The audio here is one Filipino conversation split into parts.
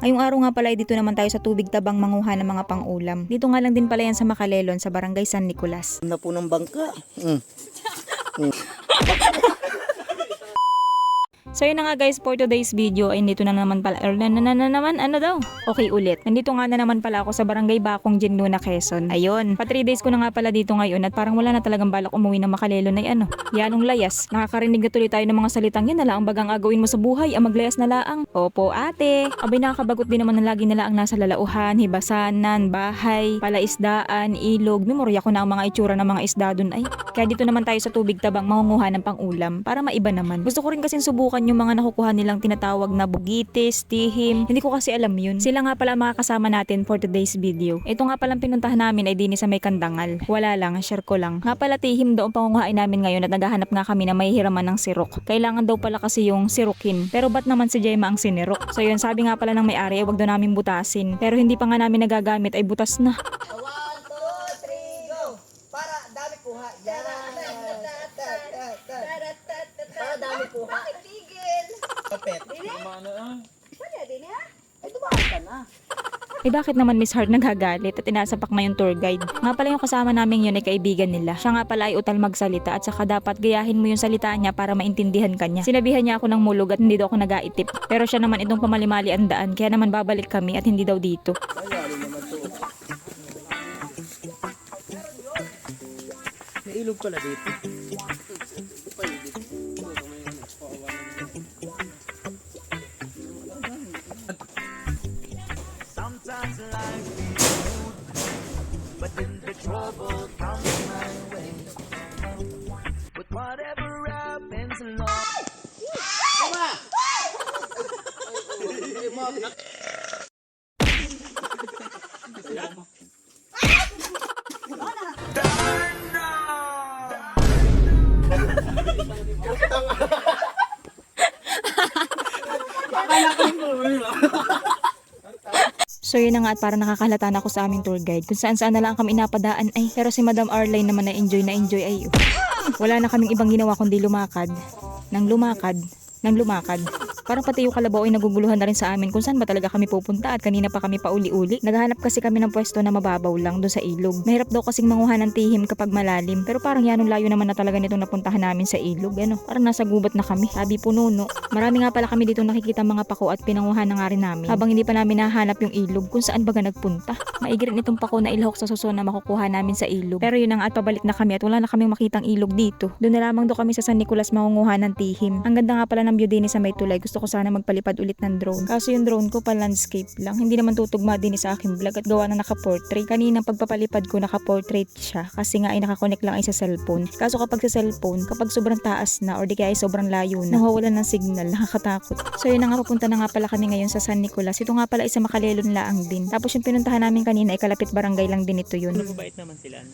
Ngayong araw nga pala ay dito naman tayo sa tubig tabang manguha ng mga pangulam. Dito nga lang din pala yan sa Makalelon sa Barangay San Nicolas. na po ng bangka. Mm. So yun na nga guys for today's video ay dito na naman pala or na, na, na, na naman ano daw? Okay ulit. Nandito nga na naman pala ako sa barangay Bakong Jinluna Quezon. Ayun. Pa 3 days ko na nga pala dito ngayon at parang wala na talagang balak umuwi ng makalelo na ano. Yanong layas. Nakakarinig na tuloy tayo ng mga salitang yan na lang ang bagang agawin mo sa buhay ang maglayas na laang. Opo ate. Abay nakakabagot din naman ng lagi na laang nasa lalauhan hibasanan bahay palaisdaan ilog. Memorya ko na ang mga itsura ng mga isda dun. Ay kaya dito naman tayo sa tubig tabang mangunguha ng pangulam para maiba naman. Gusto ko rin kasing subukan yung mga nakukuha nilang tinatawag na bugitis, tihim. Hindi ko kasi alam yun. Sila nga pala mga kasama natin for today's video. Ito nga palang pinuntahan namin ay dini sa may kandangal. Wala lang, share ko lang. Nga pala tihim daw ang pangunguhain namin ngayon at naghahanap nga kami na may hiraman ng sirok. Kailangan daw pala kasi yung sirukin. Pero ba't naman si Jema ang sinirok? So yun, sabi nga pala ng may-ari ay wag daw namin butasin. Pero hindi pa nga namin nagagamit ay butas na. Kapit. Wala din ha? Ay, dumaan ka na. Eh bakit naman Miss Hart nagagalit at inasapak na yung tour guide? Nga pala yung kasama namin yun ay kaibigan nila. Siya nga pala ay utal magsalita at saka dapat gayahin mo yung salita niya para maintindihan ka niya. Sinabihan niya ako ng mulog at hindi daw ako nagaitip. Pero siya naman itong pamalimali ang daan kaya naman babalik kami at hindi daw dito. May ilog pala dito. So yun na nga at para nakakahalata na ako sa aming tour guide. Kung saan saan na lang kami inapadaan ay. Pero si Madam Arline naman na enjoy na enjoy ay. Wala na kaming ibang ginawa kundi lumakad. Nang lumakad. Nang lumakad. Parang pati yung kalabaw ay naguguluhan na rin sa amin kung saan ba talaga kami pupunta at kanina pa kami pauli-uli. Naghahanap kasi kami ng pwesto na mababaw lang doon sa ilog. Mahirap daw kasing manguha ng tihim kapag malalim. Pero parang yanong layo naman na talaga nitong napuntahan namin sa ilog. Ano, parang nasa gubat na kami. Sabi pununo. Marami nga pala kami dito nakikita mga pako at pinanguha na nga rin namin. Habang hindi pa namin nahanap yung ilog kung saan baga nagpunta. Maigir itong pako na ilahok sa suso na makukuha namin sa ilog. Pero yun na nga at pabalik na kami at wala na kaming makitang ilog dito. Doon na lamang do kami sa San Nicolas mangunguha ng tihim. Ang ganda nga pala ng view din sa may tulay. Gusto ko sana magpalipad ulit ng drone. Kaso yung drone ko pa landscape lang. Hindi naman tutugma din sa aking vlog at gawa na naka-portrait. Kanina pagpapalipad ko naka-portrait siya kasi nga ay nakakonect lang ay sa cellphone. Kaso kapag sa cellphone, kapag sobrang taas na or di kaya ay sobrang layo na, nawawalan ng signal, nakakatakot. So yun na nga papunta na nga pala kami ngayon sa San Nicolas. Ito nga pala isa makalelon laang din. Tapos yung pinuntahan namin kanina ay kalapit barangay lang din ito yun. Mabait naman sila.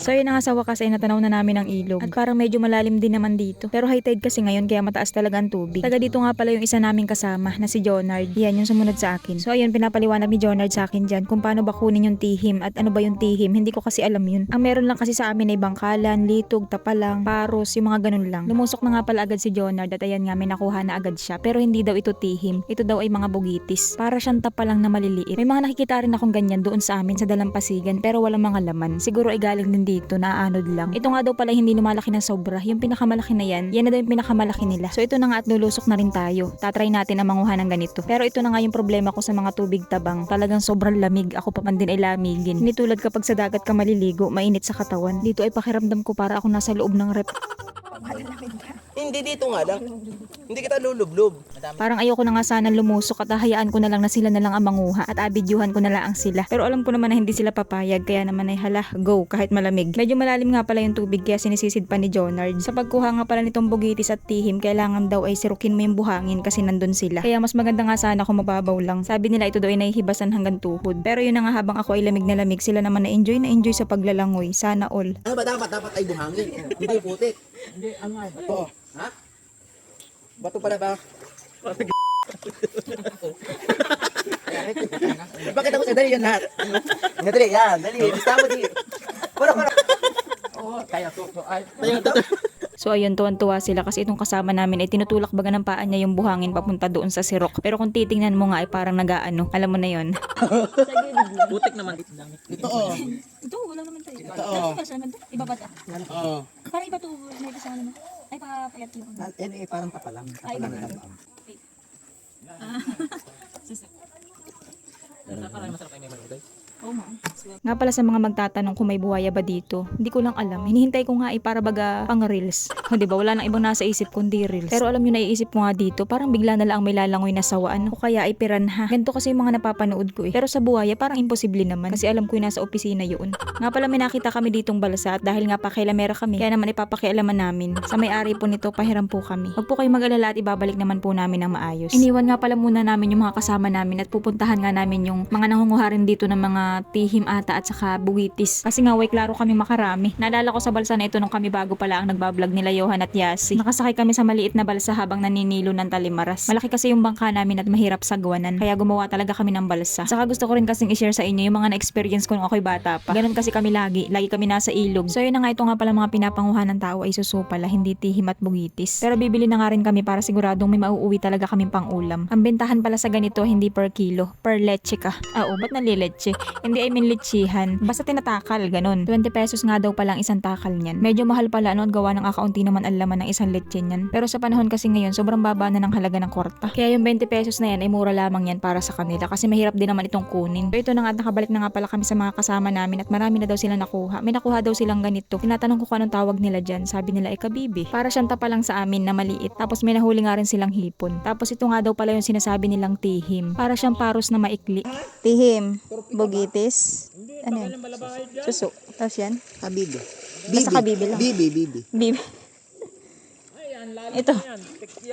So yun na nga sa wakas ay natanaw na namin ang ilog. At parang medyo malalim din naman dito. Pero high tide kasi ngayon kaya mataas talaga ang tubig. Taga dito nga pala yung isa naming kasama na si Jonard. Yan yung sumunod sa akin. So ayun pinapaliwanag ni Jonard sa akin dyan kung paano ba kunin yung tihim at ano ba yung tihim. Hindi ko kasi alam yun. Ang meron lang kasi sa amin ay bangkalan, litog, tapalang, paros, yung mga ganun lang. Lumusok na nga pala agad si Jonard at ayan nga may nakuha na agad siya. Pero hindi daw ito tihim. Ito daw ay mga bugitis. Para siyang tapalang na maliliit. May mga nakikita rin akong ganyan doon sa amin sa dalampasigan pero walang mga laman. Siguro ay galing din dito na anod lang. Ito nga daw pala hindi lumalaki na sobra. Yung pinakamalaki na yan, yan na daw yung pinakamalaki nila. So ito na nga at lulusok na rin tayo. Tatry natin ang manguha ng ganito. Pero ito na nga yung problema ko sa mga tubig tabang. Talagang sobrang lamig. Ako pa man din ay lamigin. Hindi tulad kapag sa dagat ka maliligo, mainit sa katawan. Dito ay pakiramdam ko para ako nasa loob ng rep. Hindi dito nga lang. Hindi kita lulublob. Parang ayoko na nga sana lumusok at hahayaan ko na lang na sila na lang ang manguha at abidyuhan ko na lang sila. Pero alam ko naman na hindi sila papayag kaya naman ay hala, go kahit malamig. Medyo malalim nga pala yung tubig kaya sinisisid pa ni Jonard. Sa pagkuha nga pala nitong bugitis at tihim, kailangan daw ay sirukin mo yung buhangin kasi nandun sila. Kaya mas maganda nga sana kung mababaw lang. Sabi nila ito daw ay nahihibasan hanggang tuhod. Pero yun na nga habang ako ay lamig na lamig, sila naman na enjoy na enjoy sa paglalangoy. Sana all. Ano ba dapat? Dapat ay buhangin. Hindi putik. Hindi, ano nga. Ha? Bato pala ba? Bakit ako sa dali yan lahat? Dali yan, dali. Basta mo di. Para, para. Oo, kaya to. Ay, So ayun, tuwan-tuwa sila kasi itong kasama namin ay tinutulak baga ng paa niya yung buhangin papunta doon sa sirok. Pero kung titingnan mo nga ay parang nagaano. Alam mo na yon. Putik naman dito lang. Ito oh. Ito, wala naman tayo. Ito oh. Iba ba ta? Oo. Parang iba to, may kasama naman. Ay, papayat yung Yan eh, parang tapalang. Tapalang lang. Parang masarap kayo may malugay. Nga pala sa mga magtatanong kung may buhaya ba dito, hindi ko lang alam. Hinihintay ko nga ay para baga pang reels. O di ba wala nang ibang nasa isip kundi reels. Pero alam nyo naiisip ko nga dito, parang bigla na lang may lalangoy na sawaan o kaya ay piranha. Ganito kasi yung mga napapanood ko eh. Pero sa buhaya parang imposible naman kasi alam ko yung nasa opisina yun. Nga pala may nakita kami ditong balsa at dahil nga pakialamera kami, kaya naman ipapakialaman namin. Sa may-ari po nito, pahiram po kami. Huwag po kayo mag-alala at ibabalik naman po namin ng maayos. Iniwan nga pala muna namin yung mga kasama namin at pupuntahan nga namin yung mga nangunguharin dito ng mga tihim ata at saka buwitis. Kasi nga way klaro kami makarami. Naalala ko sa balsa na ito nung kami bago pala ang nagbablog nila Johan at Yasi. Nakasakay kami sa maliit na balsa habang naninilo ng talimaras. Malaki kasi yung bangka namin at mahirap sagwanan. Kaya gumawa talaga kami ng balsa. Saka gusto ko rin kasing i-share sa inyo yung mga na-experience ko nung ako'y bata pa. Ganun kasi kami lagi. Lagi kami nasa ilog. So yun na nga ito nga pala mga pinapanguhan ng tao ay suso pala, hindi tihim at bugitis. Pero bibili na nga rin kami para siguradong may mauuwi talaga kaming pang ulam. Ang bentahan pala sa ganito hindi per kilo, per leche ka. Ah, oh, ba't nalileche? Hindi I mean lechihan. Basta tinatakal, ganun. 20 pesos nga daw palang isang takal niyan. Medyo mahal pala no, at gawa ng akaunti naman ang laman ng isang leche niyan. Pero sa panahon kasi ngayon, sobrang baba na ng halaga ng kwarta. Kaya yung 20 pesos na yan ay mura lamang yan para sa kanila kasi mahirap din naman itong kunin. So ito na nga, at nakabalik na nga pala kami sa mga kasama namin at marami na daw sila nakuha. May nakuha daw silang ganito. Tinatanong ko kung anong tawag nila dyan. Sabi nila ay kabibi. Para siyang tapa lang sa amin na maliit. Tapos may nahuli nga rin silang hipon. Tapos ito nga daw pala yung sinasabi nilang tihim. Para siyang paros na maikli. Tihim. Bugitis. Ano yan? Suso. Tapos yan? Kabibi. Basta kabibi lang. Bibi, bibi. Bibi. Ito.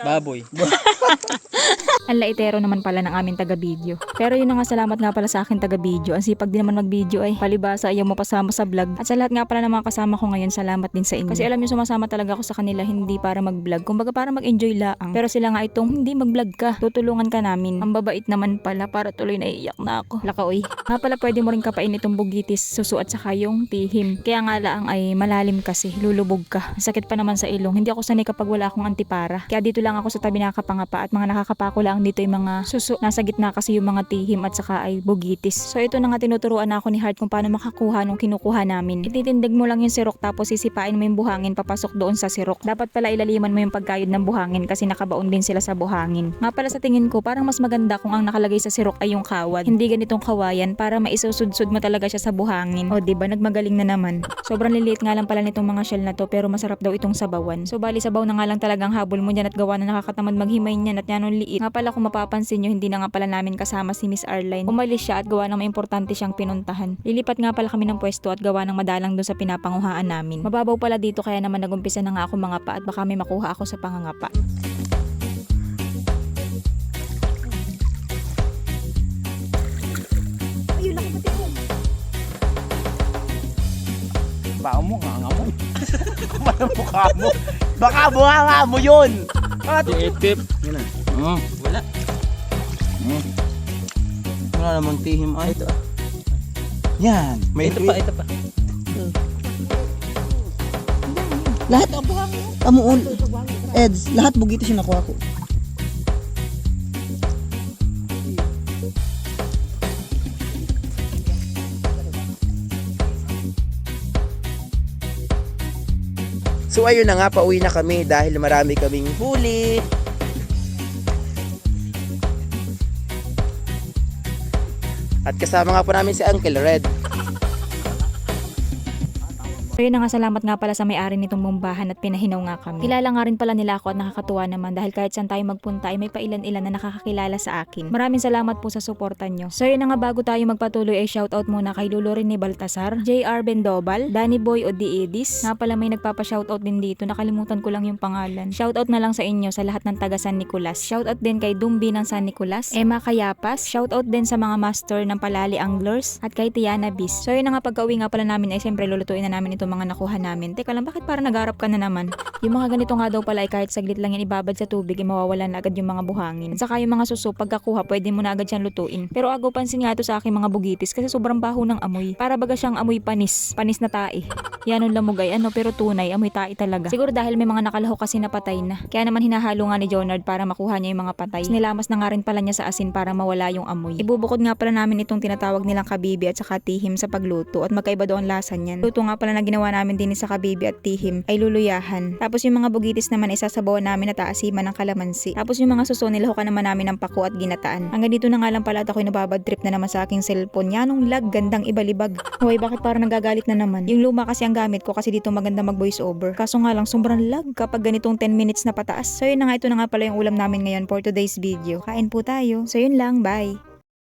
Baboy. Ang laitero naman pala ng aming taga-video. Pero yun na nga salamat nga pala sa akin taga-video. Ang sipag din naman mag-video ay palibasa ayaw mo pasama sa vlog. At sa lahat nga pala ng mga kasama ko ngayon, salamat din sa inyo. Kasi alam nyo sumasama talaga ako sa kanila hindi para mag-vlog. Kumbaga para mag-enjoy laang. Pero sila nga itong hindi mag-vlog ka. Tutulungan ka namin. Ang babait naman pala para tuloy naiiyak na ako. Lakaoy. Nga pala pwede mo rin kapain itong bugitis, suso at saka yung tihim. Kaya nga laang ay malalim kasi. Lulubog ka. Sakit pa naman sa ilong. Hindi ako sanay kapag wala akong antipara. Kaya dito lang ako sa tabi nakakapangapa at mga nakakapako lang dito yung mga suso. Nasa gitna kasi yung mga tihim at saka ay bugitis. So ito na nga tinuturuan ako ni Heart kung paano makakuha nung kinukuha namin. Ititindig mo lang yung sirok tapos sisipain mo yung buhangin papasok doon sa sirok. Dapat pala ilaliman mo yung pagkayod ng buhangin kasi nakabaon din sila sa buhangin. Nga pala sa tingin ko parang mas maganda kung ang nakalagay sa sirok ay yung kawad. Hindi ganitong kawayan para maisusud-sud mo talaga siya sa buhangin. O di ba nagmagaling na naman. Sobrang liliit nga lang pala nitong mga shell na to pero masarap daw itong sabawan. So bali sabaw na nga lang talagang habol mo dyan at gawa na nakakatamad maghimay niyan at yan ang liit. Nga pala kung mapapansin nyo hindi na nga pala namin kasama si Miss Arline. Umalis siya at gawa ng may importante siyang pinuntahan. Lilipat nga pala kami ng pwesto at gawa ng madalang doon sa pinapanguhaan namin. Mababaw pala dito kaya naman nagumpisa na nga ako mga pa at baka may makuha ako sa pangangapa. Bao mo, nga nga mo. Kumala mukha mo. Baka buhanga mo yun. Tip. Yan na. Mm. Wala. Mm. Wala namang tihim ay. Ito. Yan. May Ito pa, ito pa. Lahat ang kamuon. Eds, lahat bugitis yung nakuha ko. So ayun na nga, pauwi na kami dahil marami kaming huli. At kasama nga po namin si Uncle Red. So yun nga salamat nga pala sa may-ari nitong mumbahan at pinahinaw nga kami. Kilala nga rin pala nila ako at nakakatuwa naman dahil kahit saan tayo magpunta ay may pailan-ilan na nakakakilala sa akin. Maraming salamat po sa suporta nyo. So yun nga bago tayo magpatuloy ay shoutout muna kay Lulo ni Baltasar, JR Bendobal, Danny Boy o Edis. Nga pala may nagpapa-shoutout din dito, nakalimutan ko lang yung pangalan. Shoutout na lang sa inyo sa lahat ng taga San Nicolas. Shoutout din kay Dumbi ng San Nicolas, Emma Kayapas, shoutout din sa mga master ng Palali Anglers at kay Tiana Bis. So yun nga pagka-uwi nga pala namin ay siyempre lulutuin na namin itong mga nakuha namin. Teka lang, bakit para nagarap ka na naman? Yung mga ganito nga daw pala ay kahit saglit lang yan ibabad sa tubig, ay mawawalan na agad yung mga buhangin. Saka yung mga suso, pagkakuha, pwede mo na agad siyang lutuin. Pero agaw pansin nga ito sa aking mga bugitis kasi sobrang baho ng amoy. Para baga siyang amoy panis. Panis na tae. Yan ang lamugay, ano, pero tunay, amoy tae talaga. Siguro dahil may mga nakalaho kasi na patay na. Kaya naman hinahalo nga ni Jonard para makuha niya yung mga patay. Nilamas na nga rin pala niya sa asin para mawala yung amoy. Ibubukod nga pala namin itong tinatawag nilang kabibi at saka tihim sa pagluto at magkaiba doon lasa niyan. Luto nga pala na namin din sa kabibi at tihim ay luluyahan. Tapos yung mga bugitis naman ay sasabawan namin at aasiman ng kalamansi. Tapos yung mga suso nilahukan naman namin ng pako at ginataan. Hanggang dito na nga lang pala at ako'y nababad trip na naman sa aking cellphone. Yanong lag, gandang ibalibag. Hoy, bakit parang nagagalit na naman? Yung luma kasi ang gamit ko kasi dito maganda mag voice over. Kaso nga lang sobrang lag kapag ganitong 10 minutes na pataas. So yun na nga ito na nga pala yung ulam namin ngayon for today's video. Kain po tayo. So yun lang, bye.